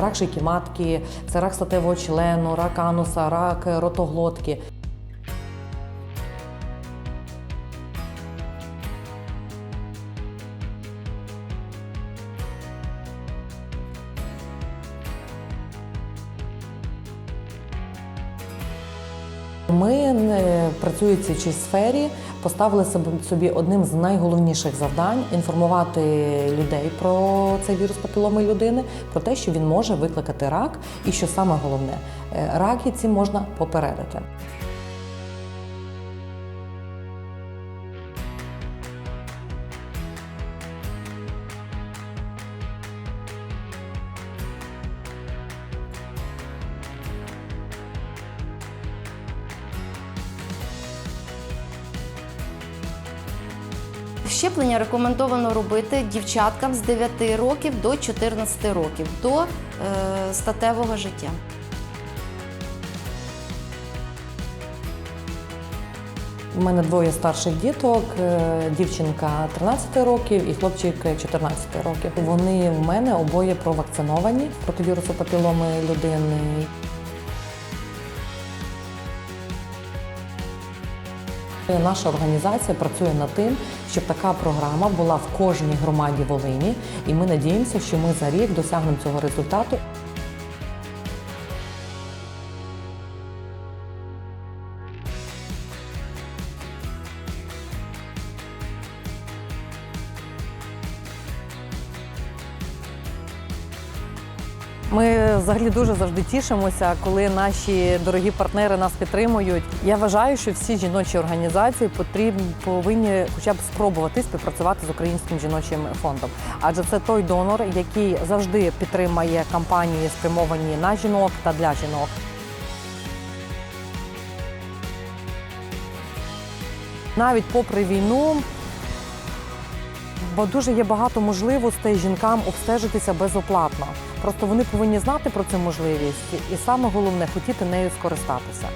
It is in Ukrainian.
Рак шийки матки, це рак статевого члену, рак ануса, рак ротоглотки. Ми, працюючи в цій сфері, поставили собі- собі одним з найголовніших завдань інформувати людей про цей вірус папіломи людини, про те, що він може викликати рак, і що саме головне, е, раки ці можна попередити. Щеплення рекомендовано робити дівчаткам з 9 років до 14 років до е, статевого життя. У мене двоє старших діток, е, дівчинка 13 років і хлопчик 14 років. Вони в мене обоє провакциновані проти вірусу папіломи людини. Наша організація працює над тим, щоб така програма була в кожній громаді Волині, і ми надіємося, що ми за рік досягнемо цього результату. Ми взагалі дуже завжди тішимося, коли наші дорогі партнери нас підтримують. Я вважаю, що всі жіночі організації потрібні повинні хоча б спробувати співпрацювати з українським жіночим фондом. Адже це той донор, який завжди підтримає кампанії, спрямовані на жінок та для жінок. Навіть попри війну, бо дуже є багато можливостей жінкам обстежитися безоплатно. Просто вони повинні знати про цю можливість і саме головне хотіти нею скористатися.